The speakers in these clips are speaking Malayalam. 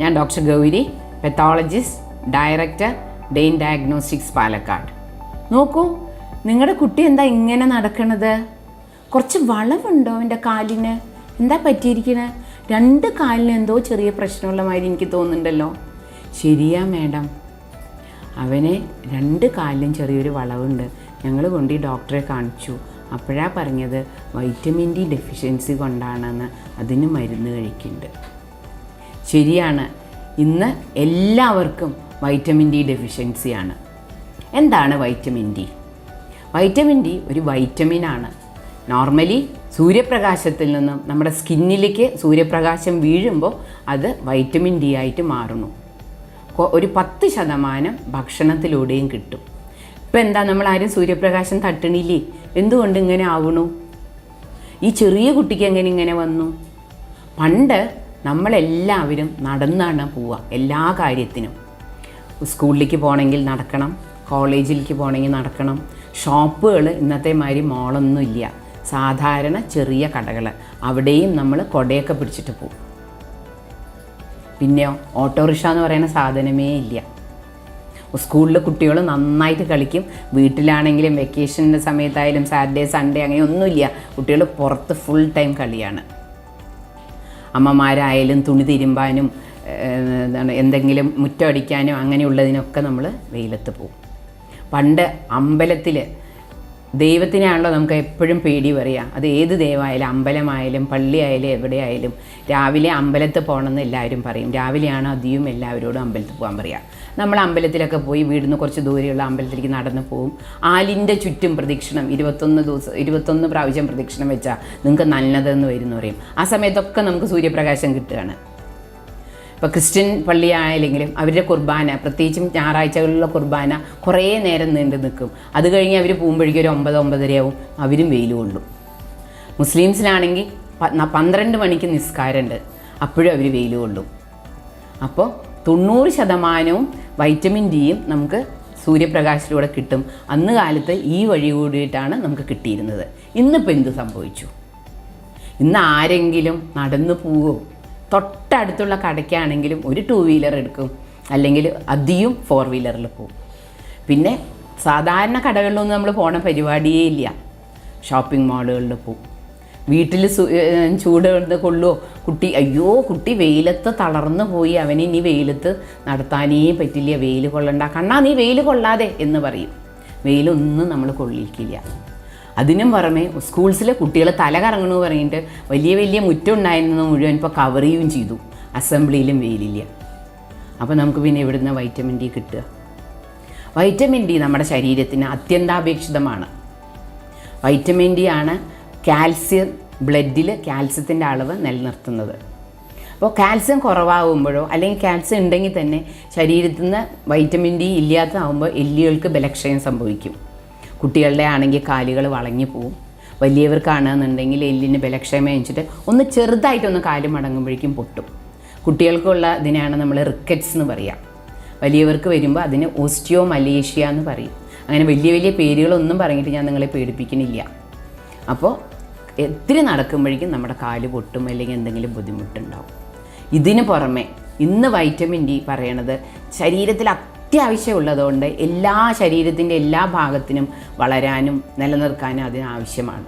ഞാൻ doctor Gauri pathologist director Dane diagnostics Palakkad. നോക്കൂ നിങ്ങളുടെ കുട്ടി എന്താ ഇങ്ങനെ നടക്കണത്? കുറച്ച് വളവുണ്ടോ എന്റെ കാലിന്? എന്താ പറ്റിയിരിക്കണത് രണ്ട് കാലിന് എന്തോ ചെറിയ പ്രശ്നമുള്ള മാതിരി എനിക്ക് തോന്നുന്നുണ്ടല്ലോ. ശരിയാ മാഡം. അവന് രണ്ട് കാലിലും ചെറിയൊരു വളവുണ്ട്. ഞങ്ങൾ കൊണ്ട് ഈ ഡോക്ടറെ കാണിച്ചു. അപ്പോഴാ പറഞ്ഞത് വൈറ്റമിൻ ഡി ഡെഫിഷ്യൻസി കൊണ്ടാണെന്ന്. അതിന് മരുന്ന് കഴിക്കുന്നുണ്ട് ശരിയാണ്. ഇന്ന് എല്ലാവർക്കും വൈറ്റമിൻ ഡി ഡെഫിഷ്യൻസിയാണ് എന്താണ് വൈറ്റമിൻ ഡി വൈറ്റമിൻ ഡി ഒരു വൈറ്റമിനാണ് നോർമലി സൂര്യപ്രകാശത്തിൽ നിന്നും നമ്മുടെ സ്കിന്നിലേക്ക് സൂര്യപ്രകാശം വീഴുമ്പോൾ അത് വൈറ്റമിൻ ഡി ആയിട്ട് മാറുന്നു. ഒരു പത്ത് ശതമാനം ഭക്ഷണത്തിലൂടെയും കിട്ടും. ഇപ്പം എന്താ നമ്മൾ ആരും സൂര്യപ്രകാശം തട്ടണില്ലേ? എന്തുകൊണ്ട് ഇങ്ങനെ ആവണു? ഈ ചെറിയ കുട്ടിക്ക് എങ്ങനെ ഇങ്ങനെ വന്നു? പണ്ട് നമ്മളെല്ലാവരും നടന്നാണ് പോവുക എല്ലാ കാര്യത്തിനും. സ്കൂളിലേക്ക് പോകണമെങ്കിൽ നടക്കണം കോളേജിലേക്ക് പോകണമെങ്കിൽ നടക്കണം. ഷോപ്പുകൾ ഇന്നത്തെ മാതിരി മോളൊന്നും ഇല്ല. സാധാരണ ചെറിയ കടകൾ. അവിടെയും നമ്മൾ കൊടയൊക്കെ പിടിച്ചിട്ട് പോകും പിന്നെ ഓട്ടോറിക്ഷ എന്ന് പറയുന്ന സാധനമേ ഇല്ല. സ്കൂളിൽ കുട്ടികൾ നന്നായിട്ട് കളിക്കും. വീട്ടിലാണെങ്കിലും വെക്കേഷന്റെ സമയത്തായാലും സാറ്റർഡേ സൺഡേ അങ്ങനെ ഒന്നുമില്ല കുട്ടികൾ പുറത്ത് ഫുൾ ടൈം കളിയാണ്. അമ്മമാരായാലും തുണി തിരുമ്പാനും എന്താണ് എന്തെങ്കിലും മുറ്റമടിക്കാനും അങ്ങനെയുള്ളതിനൊക്കെ നമ്മൾ വെയിലത്ത് പോകും. പണ്ട് അമ്പലത്തിൽ ദൈവത്തിനാണല്ലോ നമുക്ക് എപ്പോഴും പേടി പറയുക അത് ഏത് ദൈവമായാലും അമ്പലമായാലും പള്ളിയായാലും എവിടെയായാലും രാവിലെ അമ്പലത്തിൽ പോകണമെന്ന് എല്ലാവരും പറയും രാവിലെയാണ് അധികം എല്ലാവരോടും അമ്പലത്തിൽ പോകാൻ പറയുക നമ്മൾ അമ്പലത്തിലൊക്കെ പോയി വീടിന് കുറച്ച് ദൂരെയുള്ള അമ്പലത്തിലേക്ക് നടന്നു പോകും ആലിന്റെ ചുറ്റും പ്രദക്ഷിണം ഇരുപത്തൊന്ന് ദിവസം ഇരുപത്തൊന്ന് പ്രാവശ്യം പ്രദക്ഷിണം വെച്ചാൽ നിങ്ങൾക്ക് നല്ലതെന്ന് വരുന്നു പറയും. ആ സമയത്തൊക്കെ നമുക്ക് സൂര്യപ്രകാശം കിട്ടുകയാണ്. ഇപ്പോൾ ക്രിസ്ത്യൻ പള്ളിയായാലെങ്കിലും അവരുടെ കുർബാന പ്രത്യേകിച്ചും ഞായറാഴ്ചകളിലുള്ള കുർബാന കുറേ നേരം നീണ്ടു നിൽക്കും. അത് കഴിഞ്ഞ് അവർ പോകുമ്പോഴേക്കും ഒരു ഒമ്പത് ഒമ്പതരയാവും. അവരും വെയിൽ കൊള്ളും. മുസ്ലിംസിലാണെങ്കിൽ പന്ത്രണ്ട് മണിക്ക് നിസ്കാരമുണ്ട്. അപ്പോഴും അവർ വെയിൽ കൊള്ളും. അപ്പോൾ തൊണ്ണൂറ് ശതമാനവും വൈറ്റമിൻ ഡിയും നമുക്ക് സൂര്യപ്രകാശത്തിലൂടെ കിട്ടും. അന്ന് കാലത്ത് ഈ വഴി കൂടിയിട്ടാണ് നമുക്ക് കിട്ടിയിരുന്നത്. ഇന്നിപ്പോൾ എന്ത് സംഭവിച്ചു? ഇന്ന് ആരെങ്കിലും നടന്നു പോവോ? തൊട്ടടുത്തുള്ള കടയ്ക്കാണെങ്കിലും ഒരു ടൂ വീലർ എടുക്കും. അല്ലെങ്കിൽ അധികം ഫോർ വീലറിൽ പോകും പിന്നെ സാധാരണ കടകളിലൊന്നും നമ്മൾ പോണ പരിപാടിയേ ഇല്ല. ഷോപ്പിംഗ് മാളുകളിൽ പോകും വീട്ടിൽ ചൂട് കൊള്ളുമോ കുട്ടി അയ്യോ കുട്ടി വെയിലത്ത് തളർന്നു പോയി. അവന് ഇനി വെയിലത്ത് നടത്താനേ പറ്റില്ല. വെയിൽ കൊള്ളണ്ട. കണ്ണാ നീ വെയിൽ കൊള്ളാതെ എന്ന് പറയും. വെയിലൊന്നും നമ്മൾ കൊള്ളിക്കില്ല. അതിനും പുറമെ സ്കൂൾസിലെ കുട്ടികൾ തല കറങ്ങണു പറഞ്ഞിട്ട് വലിയ വലിയ മുറ്റം ഉണ്ടായിരുന്നത് മുഴുവൻ ഇപ്പോൾ കവർ ചെയ്യുകയും ചെയ്തു. അസംബ്ലിയിലും വെയിലില്ല. അപ്പോൾ നമുക്ക് പിന്നെ ഇവിടുന്ന് വൈറ്റമിൻ ഡി കിട്ടുക? വൈറ്റമിൻ ഡി നമ്മുടെ ശരീരത്തിന് അത്യന്താപേക്ഷിതമാണ്. വൈറ്റമിൻ ഡി ആണ് കാൽസ്യം ബ്ലഡിൽ കാൽസ്യത്തിന്റെ അളവ് നിലനിർത്തുന്നത്. അപ്പോൾ കാൽസ്യം കുറവാകുമ്പോഴോ അല്ലെങ്കിൽ കാൽസ്യം ഉണ്ടെങ്കിൽ തന്നെ ശരീരത്തിൽ നിന്ന് വൈറ്റമിൻ ഡി ഇല്ലാത്തതാകുമ്പോൾ എല്ലുകൾക്ക് ബലക്ഷയം സംഭവിക്കും. കുട്ടികളുടെ ആണെങ്കിൽ കാലുകൾ വളഞ്ഞു പോവും. വലിയവർക്കാണെന്നുണ്ടെങ്കിൽ എല്ലിന് ബലക്ഷയം വെച്ചിട്ട് ഒന്ന് ചെറുതായിട്ടൊന്ന് കാൽ മടങ്ങുമ്പോഴേക്കും പൊട്ടും. കുട്ടികൾക്കുള്ള ഇതിനാണ് നമ്മൾ റിക്കറ്റ്സ് എന്ന് പറയുക വലിയവർക്ക് വരുമ്പോൾ അതിന് ഓസ്റ്റിയോ മലേഷ്യ എന്ന് പറയും. അങ്ങനെ വലിയ വലിയ പേരുകളൊന്നും പറഞ്ഞിട്ട് ഞാൻ നിങ്ങളെ പേടിപ്പിക്കണില്ല. അപ്പോൾ എത്തിരി നടക്കുമ്പോഴേക്കും നമ്മുടെ കാൽ പൊട്ടും അല്ലെങ്കിൽ എന്തെങ്കിലും ബുദ്ധിമുട്ടുണ്ടാവും. ഇതിന് പുറമെ ഇന്ന് വൈറ്റമിൻ ഡി പറയണത് ശരീരത്തിൽ അത്യാവശ്യമുള്ളതുകൊണ്ട് എല്ലാ ശരീരത്തിന്റെ എല്ലാ ഭാഗത്തിനും വളരാനും നിലനിർത്താനും അതിന് ആവശ്യമാണ്.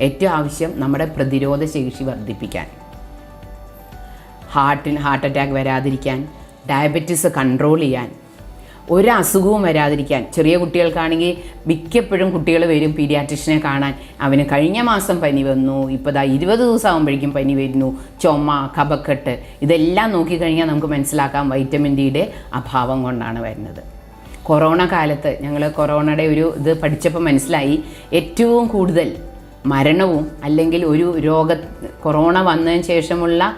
ഏറ്റവും ആവശ്യം നമ്മുടെ പ്രതിരോധ ശേഷി വർദ്ധിപ്പിക്കാൻ. ഹാർട്ടിന് ഹാർട്ട് അറ്റാക്ക് വരാതിരിക്കാൻ ഡയബറ്റീസ് കൺട്രോൾ ചെയ്യാൻ ഒരു അസുഖവും വരാതിരിക്കാൻ. ചെറിയ കുട്ടികൾക്കാണെങ്കിൽ മിക്കപ്പോഴും കുട്ടികൾ വരും പീഡിയാട്രിഷനെ കാണാൻ. അവന് കഴിഞ്ഞ മാസം പനി വന്നു. ഇപ്പോൾ ദാ ഇരുപത് ദിവസം ആകുമ്പോഴേക്കും പനി വരുന്നു. ചുമ കഫക്കെട്ട് ഇതെല്ലാം നോക്കിക്കഴിഞ്ഞാൽ നമുക്ക് മനസ്സിലാക്കാം വൈറ്റമിൻ ഡിയുടെ അഭാവം കൊണ്ടാണ് വരുന്നത്. കൊറോണ കാലത്ത് ഞങ്ങൾ കൊറോണയുടെ ഒരു ഇത് പഠിച്ചപ്പോൾ മനസ്സിലായി. ഏറ്റവും കൂടുതൽ മരണവും അല്ലെങ്കിൽ ഒരു രോഗ കൊറോണ വന്നതിന് ശേഷമുള്ള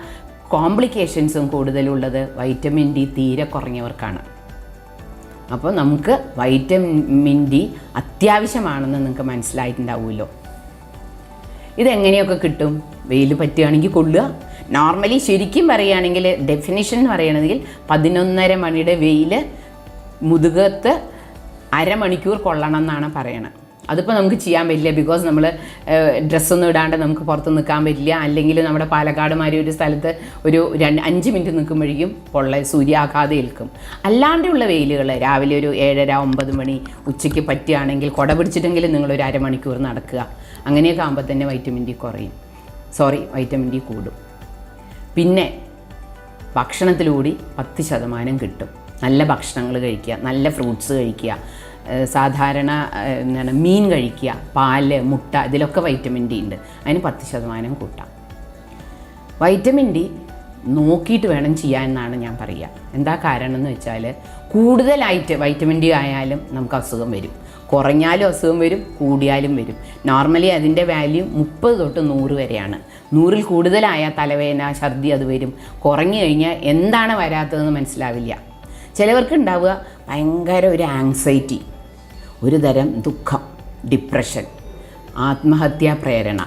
കോംപ്ലിക്കേഷൻസും കൂടുതലുള്ളത് വൈറ്റമിൻ ഡി തീരെ കുറഞ്ഞവർക്കാണ്. അപ്പോൾ നമുക്ക് വൈറ്റമിൻ ഡി അത്യാവശ്യമാണെന്ന് നിങ്ങൾക്ക് മനസ്സിലായിട്ടുണ്ടാവുമല്ലോ. ഇതെങ്ങനെയൊക്കെ കിട്ടും? വെയിൽ പറ്റുകയാണെങ്കിൽ കൊള്ളുക. നോർമലി ശരിക്കും പറയുകയാണെങ്കിൽ ഡെഫിനിഷൻ എന്ന് പറയുകയാണെങ്കിൽ പതിനൊന്നര മണിയുടെ വെയിൽ മുതുകത്ത് അരമണിക്കൂർ കൊള്ളണം എന്നാണ് പറയണത്. അതിപ്പോൾ നമുക്ക് ചെയ്യാൻ പറ്റില്ല. ബിക്കോസ് നമ്മൾ ഡ്രസ്സൊന്നും ഇടാണ്ട് നമുക്ക് പുറത്ത് നിൽക്കാൻ പറ്റില്ല. അല്ലെങ്കിൽ നമ്മുടെ പാലക്കാട് മാതിരി ഒരു സ്ഥലത്ത് ഒരു രണ്ട് അഞ്ച് മിനിറ്റ് നിൽക്കുമ്പോഴേക്കും പൊള്ള സൂര്യാഘാതം ഏൽക്കും. അല്ലാണ്ടുള്ള വെയിലുകൾ രാവിലെ ഒരു ഏഴര ഒമ്പത് മണി ഉച്ചയ്ക്ക് പറ്റുകയാണെങ്കിൽ കുട പിടിച്ചിട്ടെങ്കിലും നിങ്ങളൊരു അരമണിക്കൂർ നടക്കുക. അങ്ങനെയൊക്കെ ആകുമ്പോൾ തന്നെ വൈറ്റമിൻ ഡി കുറയും. സോറി വൈറ്റമിൻ ഡി കൂടും. പിന്നെ ഭക്ഷണത്തിലൂടി പത്ത് ശതമാനം കിട്ടും. നല്ല ഭക്ഷണങ്ങൾ കഴിക്കുക നല്ല ഫ്രൂട്ട്സ് കഴിക്കുക. സാധാരണ എന്താണ് മീൻ കഴിക്കുക പാൽ മുട്ട ഇതിലൊക്കെ വൈറ്റമിൻ ഡി ഉണ്ട്. അതിന് പത്ത് ശതമാനം കൂട്ടാം. വൈറ്റമിൻ ഡി നോക്കിയിട്ട് വേണം ചെയ്യാൻ എന്നാണ് ഞാൻ പറയുക. എന്താ കാരണം എന്ന് വെച്ചാൽ കൂടുതലായിട്ട് വൈറ്റമിൻ ഡി ആയാലും നമുക്ക് അസുഖം വരും. കുറഞ്ഞാലും അസുഖം വരും കൂടിയാലും വരും. നോർമലി അതിന്റെ വാല്യൂ മുപ്പത് തൊട്ട് നൂറ് വരെയാണ്. നൂറിൽ കൂടുതലായാൽ തലവേദന ഛർദി അത് വരും. കുറഞ്ഞു കഴിഞ്ഞാൽ എന്താണ് വരാത്തതെന്ന് മനസ്സിലാവില്ല. ചിലവർക്ക് ഉണ്ടാവുക ഭയങ്കര ഒരു ആങ്സൈറ്റി ഒരു തരം ദുഃഖം ഡിപ്രഷൻ ആത്മഹത്യാ പ്രേരണ.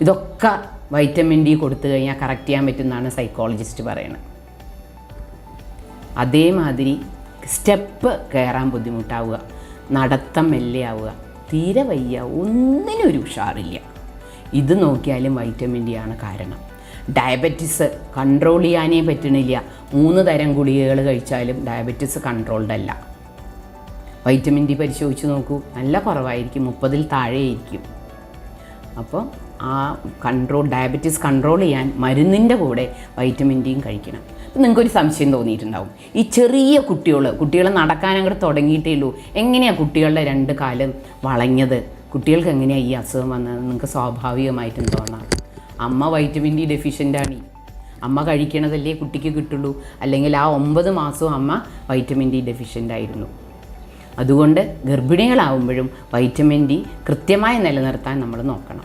ഇതൊക്കെ വൈറ്റമിൻ ഡി കൊടുത്തു കഴിഞ്ഞാൽ കറക്റ്റ് ചെയ്യാൻ പറ്റുമെന്നാണ് സൈക്കോളജിസ്റ്റ് പറയുന്നത് അതേമാതിരി സ്റ്റെപ്പ് കയറാൻ ബുദ്ധിമുട്ടാവുക നടത്തം മെല്ലെയാവുക തീരെ വയ്യ ഒന്നിനും ഒരു ഉഷാറില്ല. ഇത് നോക്കിയാലും വൈറ്റമിൻ ഡി ആണ് കാരണം. ഡയബറ്റിസ് കൺട്രോൾ ചെയ്യാനേ പറ്റണില്ല. മൂന്ന് തരം ഗുളികകൾ കഴിച്ചാലും ഡയബറ്റിസ് കൺട്രോൾഡ് അല്ല. വൈറ്റമിൻ ഡി പരിശോധിച്ച് നോക്കൂ. നല്ല കുറവായിരിക്കും. മുപ്പതിൽ താഴെയായിരിക്കും. അപ്പോൾ ആ കൺട്രോൾ ഡയബറ്റീസ് കൺട്രോൾ ചെയ്യാൻ മരുന്നിന്റെ കൂടെ വൈറ്റമിൻ ഡിയും കഴിക്കണം. നിങ്ങൾക്കൊരു സംശയം തോന്നിയിട്ടുണ്ടാവും. ഈ ചെറിയ കുട്ടികൾ കുട്ടികൾ നടക്കാൻ അങ്ങോട്ട് തുടങ്ങിയിട്ടേ ഉള്ളൂ. എങ്ങനെയാണ് കുട്ടികളുടെ രണ്ട് കാലം വളഞ്ഞത്? കുട്ടികൾക്ക് എങ്ങനെയാണ് ഈ അസുഖം വന്നത്? നിങ്ങൾക്ക് സ്വാഭാവികമായിട്ടും തോന്നാം. അമ്മ വൈറ്റമിൻ ഡി ഡെഫിഷ്യന്റാണ് അമ്മ കഴിക്കണതല്ലേ കുട്ടിക്ക് കിട്ടുള്ളൂ. അല്ലെങ്കിൽ ആ ഒമ്പത് മാസവും അമ്മ വൈറ്റമിൻ ഡി ഡെഫിഷ്യന്റ് ആയിരുന്നു. അതുകൊണ്ട് ഗർഭിണികളാവുമ്പോഴും വൈറ്റമിൻ ഡി കൃത്യമായി നിലനിർത്താൻ നമ്മൾ നോക്കണം.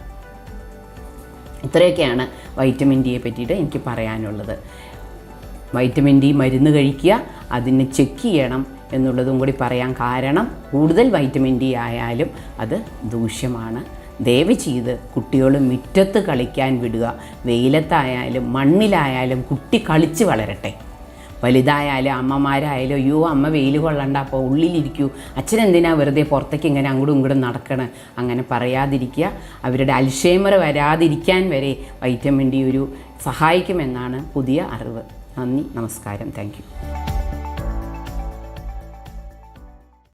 ഇത്രയൊക്കെയാണ് വൈറ്റമിൻ ഡിയെ പറ്റിയിട്ട് എനിക്ക് പറയാനുള്ളത്. വൈറ്റമിൻ ഡി മരുന്ന് കഴിക്കുക അതിനെ ചെക്ക് ചെയ്യണം എന്നുള്ളതും കൂടി പറയാൻ കാരണം കൂടുതൽ വൈറ്റമിൻ ഡി ആയാലും അത് ദൂഷ്യമാണ്. ദയവ് ചെയ്ത് കുട്ടികൾ മുറ്റത്ത് കളിക്കാൻ വിടുക. വെയിലത്തായാലും മണ്ണിലായാലും കുട്ടി കളിച്ച് വളരട്ടെ. വലുതായാലും അമ്മമാരായാലും അയ്യോ അമ്മ വെയിൽ കൊള്ളണ്ട അപ്പോൾ ഉള്ളിലിരിക്കൂ. അച്ഛനെന്തിനാ വെറുതെ പുറത്തേക്ക് ഇങ്ങനെ അങ്ങോട്ടും ഇങ്ങോട്ടും നടക്കണം? അങ്ങനെ പറയാതിരിക്കുക. അവരുടെ അൽഷേമർ വരാതിരിക്കാൻ വരെ വൈറ്റമിൻ ഡി ഒരു സഹായിക്കുമെന്നാണ് പുതിയ അറിവ്. നന്ദി നമസ്കാരം. താങ്ക്